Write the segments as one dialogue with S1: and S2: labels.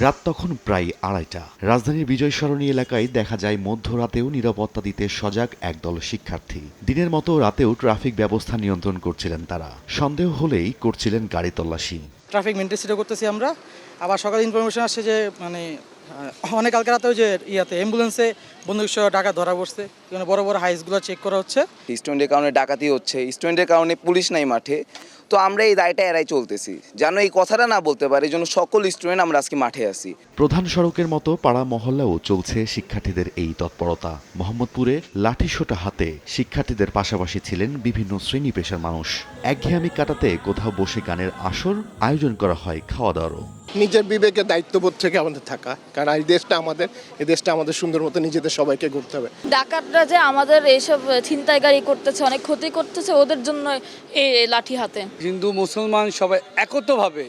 S1: রাত তখন প্রায় আড়াইটা। রাজধানীর বিজয় সরণী এলাকায় দেখা যায়, মধ্যরাতেও নিরাপত্তা দিতে সজাগ একদল শিক্ষার্থী। দিনের মতো রাতেও ট্রাফিক ব্যবস্থা নিয়ন্ত্রণ করছিলেন তারা। সন্দেহ হলেই করছিলেন গাড়ি তল্লাশি।
S2: ট্রাফিক মেনটেন করতেছি আমরা। আবার সকালে ইনফরমেশন আসছে যে মানে অনেক কালকে রাতেও যে ইয়াতে অ্যাম্বুলেন্সে বন্দুক সহ টাকা ধরা পড়ছে। এখানে বড় বড় হাইসগুলো চেক করা হচ্ছে।
S3: স্টুডেন্টের কারণে ডাকাতি হচ্ছে। স্টুডেন্টের কারণে পুলিশ নাই মাঠে। তো আমরা এই দায়টা এড়াই চলতেছি। যেন এই কথাটা না বলতে পারে এই জন্য সকল স্টুডেন্ট আমরা আজকে মাঠে আছি।
S1: প্রধান সড়কের মতো পাড়া মহল্লাও চলছে শিক্ষার্থীদের এই তৎপরতা। মোহাম্মদপুরে লাঠিসোঁটা হাতে শিক্ষার্থীদের পাশাপাশি ছিলেন বিভিন্ন শ্রেণি পেশার মানুষ। একঘেয়ামি কাটাতে কোথাও বসে গানের আসর আয়োজন করা হয় খাওয়া দাওয়ারও।
S4: নিজের বিবেকে দায়িত্ববোধ থেকে আমাদের থাকা। কারণ এই দেশটা আমাদের এই দেশটা আমাদের সুন্দর মতো নিজেদের সবাইকে ঘুরতে হবে।
S5: ডাকাতরা যে আমাদের এইসব ছিনতাইকারী করতেছে অনেক ক্ষতি করতেছে ওদের জন্য এই লাঠি হাতে।
S6: হিন্দু মুসলমান সবাই একত্রভাবে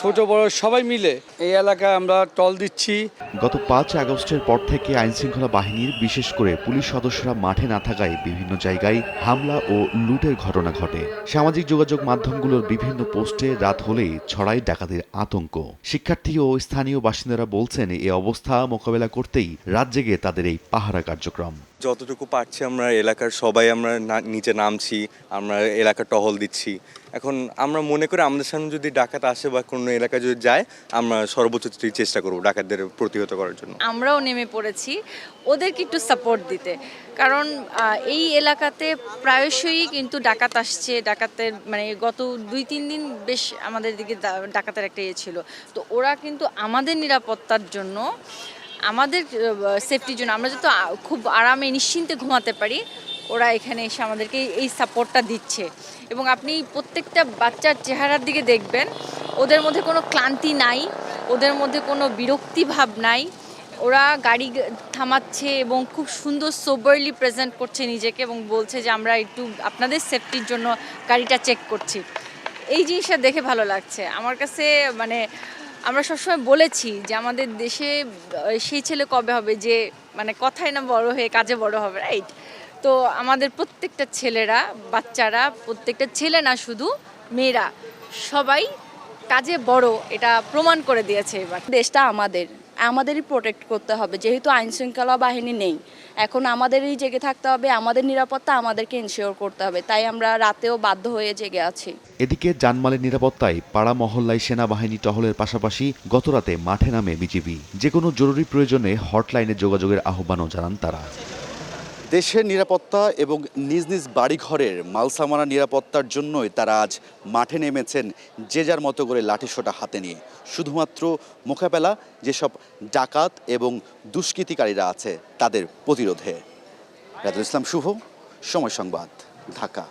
S6: ছোট বড় সবাই মিলে এই এলাকায় আমরা টল দিচ্ছি।
S1: গত পাঁচ আগস্টের পর থেকে আইনশৃঙ্খলা বাহিনীর, বিশেষ করে পুলিশ সদস্যরা মাঠে না থাকায় বিভিন্ন জায়গায় হামলা ও লুটের ঘটনা ঘটে। সামাজিক যোগাযোগ মাধ্যমগুলোর বিভিন্ন পোস্টে রাত হলেই ছড়ায় ডাকাতির আতঙ্ক। শিক্ষার্থী ও স্থানীয় বাসিন্দারা বলছেন এই অবস্থা মোকাবেলা করতেই রাত জেগে তাদের এই পাহারা কার্যক্রম।
S7: যতটুকু পারছি আমরা এলাকার সবাই আমরা নিচে নামছি, আমরা এলাকা টহল দিচ্ছি। এখন আমরা মনে করি আমাদের সামনে যদি ডাকাত আসে বা কোনো এলাকায় যদি যায়, আমরা সর্বোচ্চ চেষ্টা করব ডাকাতদের প্রতিহত করার জন্য।
S8: আমরাও নেমে পড়েছি। ওদেরকে একটু সাপোর্ট দিতে। কারণ এই এলাকাতে প্রায়শই কিন্তু ডাকাত আসছে। ডাকাতের মানে গত দুই, তিন দিন বেশ আমাদের দিকে ডাকাতের একটা ইয়ে ছিল। তো ওরা কিন্তু আমাদের নিরাপত্তার জন্য আমাদের সেফটির জন্য আমরা যাতে খুব আরামে নিশ্চিন্তে ঘুমাতে পারি, ওরা এখানে এসে আমাদেরকে এই সাপোর্টটা দিচ্ছে। এবং আপনি প্রত্যেকটা বাচ্চার চেহারার দিকে দেখবেন, ওদের মধ্যে কোনো ক্লান্তি নাই, ওদের মধ্যে কোনো বিরক্তি ভাব নাই, ওরা গাড়ি থামাচ্ছে এবং খুব সুন্দর সোবারলি প্রেজেন্ট করছে নিজেকে এবং বলছে যে আমরা একটু আপনাদের সেফটির জন্য গাড়িটা চেক করছি। এই জিনিসটা দেখে ভালো লাগছে। আমার কাছে মানে আমরা সবসময় বলেছি যে আমাদের দেশে সেই ছেলে কবে হবে যে মানে কথায় না বড় হয়ে কাজে বড় হবে রাইট তো আমাদের প্রত্যেকটা ছেলেরা, বাচ্চারা, প্রত্যেকটা ছেলে না শুধু মেয়েরা, সবাই কাজে বড়, এটা প্রমাণ করে দিয়েছে এবার।
S5: দেশটা আমাদের। আমাদেরই প্রোটেক্ট করতে হবে। যেহেতু আইনশৃঙ্খলা বাহিনী নেই, এখন আমাদেরই জেগে থাকতে হবে, আমাদের নিরাপত্তা আমাদেরকে ইনশিওর করতে হবে। তাই আমরা রাতেও বাধ্য হয়ে জেগে আছি।
S1: এদিকে জানমালের নিরাপত্তায় পাড়া মহল্লায় সেনাবাহিনী টহলের পাশাপাশি গতরাতে মাঠে নামে বিজিবি। যে কোনো জরুরি প্রয়োজনে হটলাইনে যোগাযোগের আহ্বানও জানান তারা।
S9: দেশের নিরাপত্তা এবং নিজ নিজ বাড়িঘরের মালসামানা নিরাপত্তার জন্যই তারা আজ মাঠে নেমেছেন যে যার মতো করে লাঠিসোটা হাতে নিয়ে। শুধুমাত্র মোকাবেলা, যেসব ডাকাত এবং দুষ্কৃতিকারীরা আছে, তাদের প্রতিরোধে। রাজুল ইসলাম শুভ, সময় সংবাদ, ঢাকা।